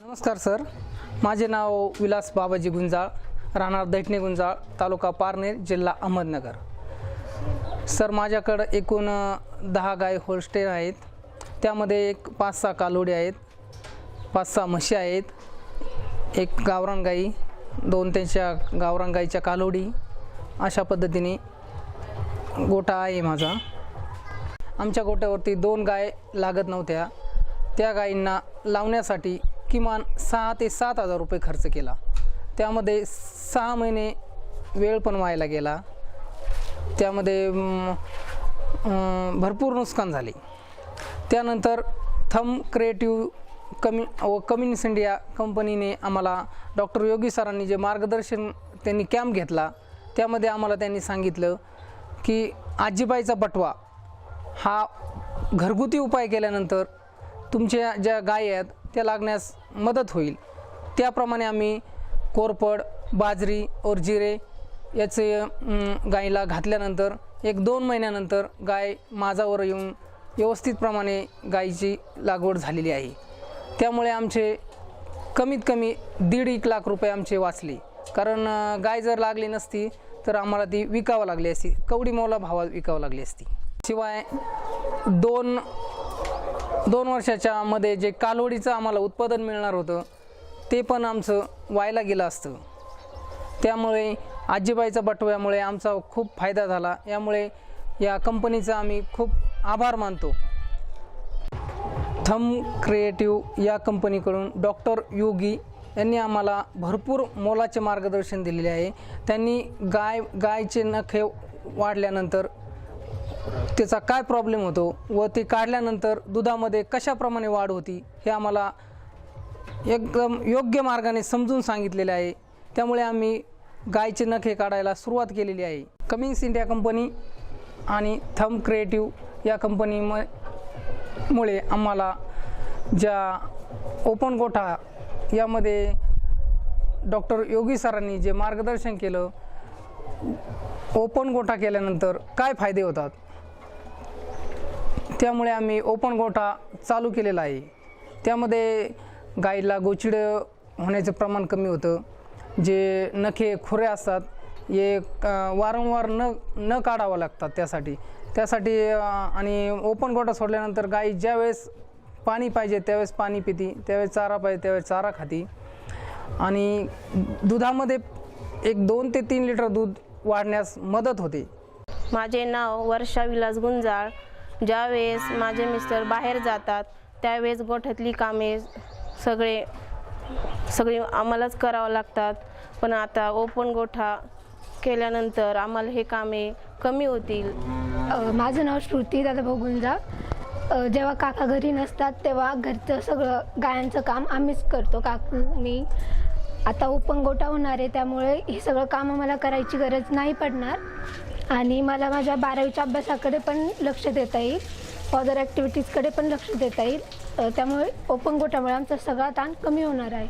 नमस्कार सर. माझे नाव विलास बाबाजी गुंजाळ राहणार दैठणे गुंजाळ तालुका पारनेर जिल्हा अहमदनगर. सर माझ्याकडं एकूण दहा गाय होलस्टेन आहेत. त्यामध्ये एक पाच सहा कालोडी आहेत पाच सहा म्हशी आहेत एक गावरान गाई दोन त्यांच्या गावरान गाईच्या कालोडी. अशा पद्धतीने गोठा आहे माझा. आमच्या गोट्यावरती दोन गाय लागत नव्हत्या. त्या गायींना लावण्यासाठी किमान सहा ते सात हजार रुपये खर्च केला. त्यामध्ये सहा महिने वेळ पण व्हायला गेला. त्यामध्ये भरपूर नुकसान झाले. त्यानंतर थम क्रिएटिव्ह कमी व कम्युनिस्ट इंडिया कंपनीने आम्हाला डॉक्टर योगी सरांनी जे मार्गदर्शन त्यांनी कॅम्प घेतला त्यामध्ये आम्हाला त्यांनी सांगितलं की आजीबाईचा बटवा हा घरगुती उपाय केल्यानंतर तुमच्या ज्या गाय आहेत त्या लागण्यास मदत होईल. त्याप्रमाणे आम्ही कोरपड बाजरी और जिरे याचे गायीला घातल्यानंतर एक दोन महिन्यानंतर गाय माझावर येऊन व्यवस्थितप्रमाणे गायीची लागवड झालेली आहे. त्यामुळे आमचे कमीत कमी दीड एक लाख रुपये आमचे वाचले. कारण गाय जर लागली नसती तर आम्हाला ती विकावं लागली असती. कवडी मौला भावात विकावं लागली असती. शिवाय दोन दोन वर्षाच्या मध्ये जे कालवडीचं आम्हाला उत्पादन मिळणार होतं ते पण आमचं व्हायला गेलं असतं. त्यामुळे आजीबाईचा बटव्यामुळे आमचा खूप फायदा झाला. यामुळे या कंपनीचा आम्ही खूप आभार मानतो. थम क्रिएटिव्ह या कंपनीकडून डॉक्टर योगी यांनी आम्हाला भरपूर मोलाचे मार्गदर्शन दिलेले आहे. त्यांनी गाय गायचे नखे वाढल्यानंतर त्याचा काय प्रॉब्लेम होतो व ते काढल्यानंतर दुधामध्ये कशाप्रमाणे वाढ होती हे आम्हाला एकदम योग्य मार्गाने समजून सांगितलेले आहे. त्यामुळे आम्ही गायचे नखे काढायला सुरुवात केलेली आहे. कमिंग्स इंडिया कंपनी आणि थम क्रिएटिव्ह या कंपनी म मुळे आम्हाला ज्या ओपन गोठा यामध्ये डॉक्टर योगी सरांनी जे मार्गदर्शन केलं ओपन गोठा केल्यानंतर काय फायदे होतात? त्यामुळे आम्ही ओपन गोठा चालू केलेला आहे. त्यामध्ये गाईला गोचिडं होण्याचं प्रमाण कमी होतं. जे नखे खुरे असतात हे वारंवार न न काढावं लागतात त्यासाठी. त्यासाठी आणि ओपन गोठा सोडल्यानंतर गाई ज्यावेळेस पाणी पाहिजे त्यावेळेस पाणी पिती त्यावेळेस चारा पाहिजे त्यावेळेस चारा खाती. आणि दुधामध्ये एक दोन ते तीन लिटर दूध वाढण्यास मदत होते. माझे नाव वर्षा विलास गुंजाळ. ज्यावेळेस माझे मिस्टर बाहेर जातात त्यावेळेस गोठ्यातली कामे सगळे सगळी आम्हालाच करावं लागतात. पण आता ओपन गोठा केल्यानंतर आम्हाला हे कामे कमी होतील. माझं नाव श्रुती दादा गुंजा जेव्हा काका घरी नसतात तेव्हा घरचं सगळं गायांचं काम आम्हीच करतो. काकू मी. आता ओपन गोठा होणार आहे त्यामुळे हे सगळं काम आम्हाला करायची गरज नाही पडणार. आणि मला माझ्या बारावीच्या अभ्यासाकडे पण लक्ष देता येईल. अदर ॲक्टिव्हिटीजकडे पण लक्ष देता येईल. त्यामुळे ओपन गोटामुळे आमचा सगळा ताण कमी होणार आहे.